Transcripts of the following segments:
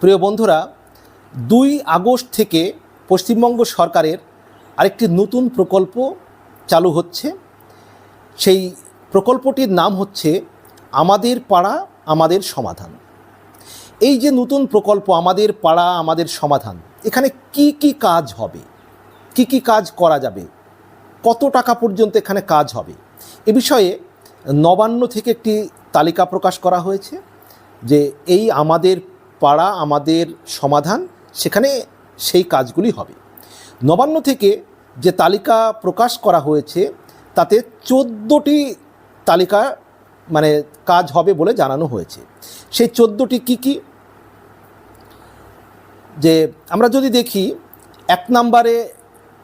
প্রিয় বন্ধুরা, দুই আগস্ট থেকে পশ্চিমবঙ্গ সরকারের আরেকটি নতুন প্রকল্প চালু হচ্ছে। সেই প্রকল্পটির নাম হচ্ছে আমাদের পাড়া, আমাদের সমাধান। এই যে নতুন প্রকল্প, আমাদের পাড়া, আমাদের সমাধান, এখানে কি কি কাজ হবে? কি কি কাজ করা যাবে? কত টাকা পর্যন্ত এখানে কাজ হবে? এ বিষয়ে নবান্ন থেকে একটি তালিকা প্রকাশ করা হয়েছে যে এই আমাদের পাড়া আমাদের সমাধান, সেখানে সেই কাজগুলি হবে। নবান্ন থেকে যে তালিকা প্রকাশ করা হয়েছে, তাতে চোদ্দোটি তালিকা মানে কাজ হবে বলে জানানো হয়েছে। সেই চোদ্দোটি কী কী? যে আমরা যদি দেখি, এক নম্বরে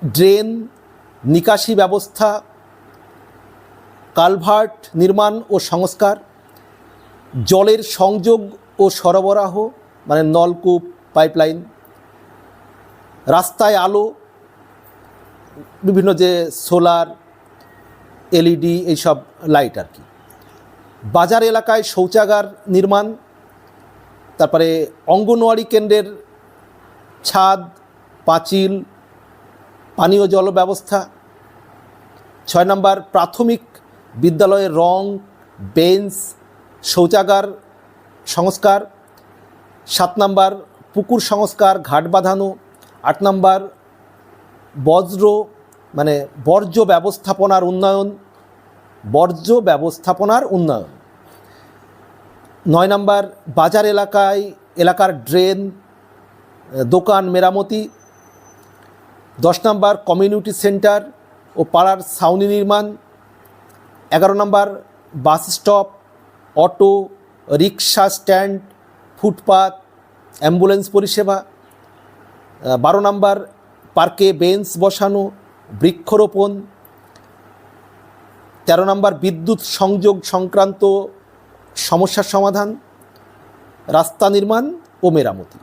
ড্রেন, নিকাশি ব্যবস্থা, কালভার্ট নির্মাণ ও সংস্কার, জলের সংযোগ ও সরবরাহ মানে নলকূপ, পাইপলাইন, রাস্তায় আলো, বিভিন্ন যে সোলার, এলইডি, এইসব লাইট আর কি। বাজার এলাকায় শৌচাগার নির্মাণ, তারপরে অঙ্গনওয়াড়ি কেন্দ্রের ছাদ, পাঁচিল, পানীয় জল ব্যবস্থা, ছয় নম্বর প্রাথমিক বিদ্যালয়ের রং, বেঞ্চ, শৌচাগার, সংস্কার সাত নম্বর পুকুর সংস্কার, ঘাট বাঁধানো, আট নম্বর বজ্র মানে বর্জ্য ব্যবস্থাপনার উন্নয়ন, বর্জ্য ব্যবস্থাপনার উন্নয়ন। নয় নম্বর বাজার এলাকায়, এলাকার ড্রেন, দোকান মেরামতি। দশ নম্বর কমিউনিটি সেন্টার ও পাড়ার ছাউনি নির্মাণ। এগারো নম্বর বাস স্টপ, অটো, রিক্সা স্ট্যান্ড ফুটপাত, অ্যাম্বুলেন্স পরিষেবা বারো নম্বর পার্কে বেঞ্চ বসানো, বৃক্ষরোপণ, তেরো নম্বর বিদ্যুৎ সংযোগ সংক্রান্ত সমস্যার সমাধান, রাস্তা নির্মাণ ও মেরামতি।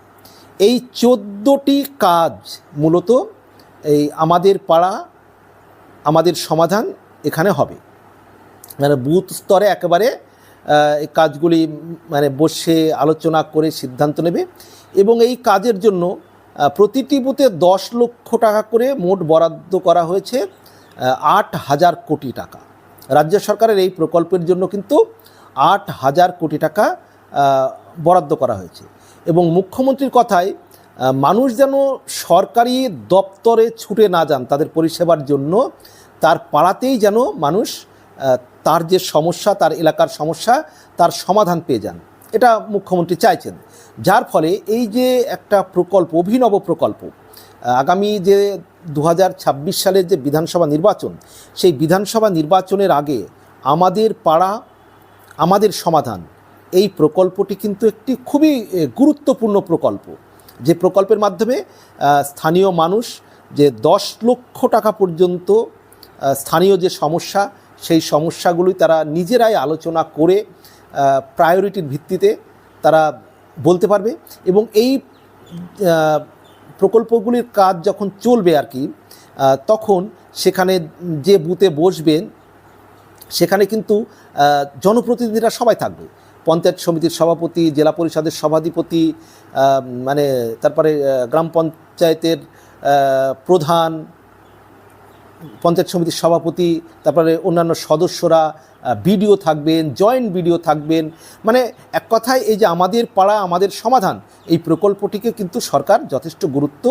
এই চোদ্দোটি কাজ মূলত এই আমাদের পাড়া, আমাদের সমাধান এখানে হবে। মানে বুথ স্তরে একেবারে কাজগুলি মানে বসে আলোচনা করে সিদ্ধান্ত নেবে এবং এই কাজের জন্য প্রতিটি বুথে দশ লক্ষ টাকা করে মোট বরাদ্দ করা হয়েছে আট হাজার কোটি টাকা। রাজ্য সরকারের এই প্রকল্পের জন্য কিন্তু আট হাজার কোটি টাকা বরাদ্দ করা হয়েছে। এবং মুখ্যমন্ত্রীর কথায় মানুষ যেন সরকারি দপ্তরে ছুটে না যান তাদের পরিষেবার জন্য, তার পাড়াতেই যেন মানুষ তার যে সমস্যা, তার এলাকার সমস্যা, তার সমাধান পেয়ে যান। এটা মুখ্যমন্ত্রী চাইছেন। যার ফলে এই যে একটা প্রকল্প, অভিনব প্রকল্প আগামী যে দু হাজার ছাব্বিশ সালের যে বিধানসভা নির্বাচন, সেই বিধানসভা নির্বাচনের আগে আমাদের পাড়া, আমাদের সমাধান, এই প্রকল্পটি কিন্তু একটি খুবই গুরুত্বপূর্ণ প্রকল্প। যে প্রকল্পের মাধ্যমে স্থানীয় মানুষ যে দশ লক্ষ টাকা পর্যন্ত স্থানীয় যে সমস্যা সেই সমস্যাগুলি তারা নিজেরাই আলোচনা করে প্রায়োরিটির ভিত্তিতে তারা বলতে পারবে এবং এই প্রকল্পগুলির কাজ যখন চলবে আর কি তখন সেখানে যে বুথে বসবেন, সেখানে কিন্তু জনপ্রতিনিধিরা সবাই থাকবে। পঞ্চায়েত সমিতির সভাপতি, জেলা পরিষদের সভাধিপতি মানে তারপরে গ্রাম পঞ্চায়েতের প্রধান পঞ্চায়েত সমিতির সভাপতি, তারপরে অন্যান্য সদস্যরা বিডিও থাকবেন, জয়েন্ট বিডিও থাকবেন। মানে এক কথায় এই যে আমাদের পাড়া, আমাদের সমাধান, এই প্রকল্পটিকে কিন্তু সরকার যথেষ্ট গুরুত্ব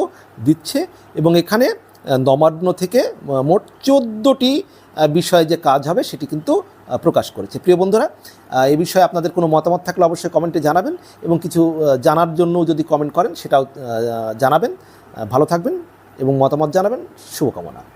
দিচ্ছে এবং এখানে নবান্ন থেকে মোট চোদ্দোটি বিষয়ে যে কাজ হবে সেটি কিন্তু প্রকাশ করেছে। প্রিয় বন্ধুরা এ বিষয়ে আপনাদের কোনো মতামত থাকলে অবশ্যই কমেন্টে জানাবেন এবং কিছু জানার জন্য যদি কমেন্ট করেন সেটাও জানাবেন। ভালো থাকবেন এবং মতামত জানাবেন। শুভকামনা।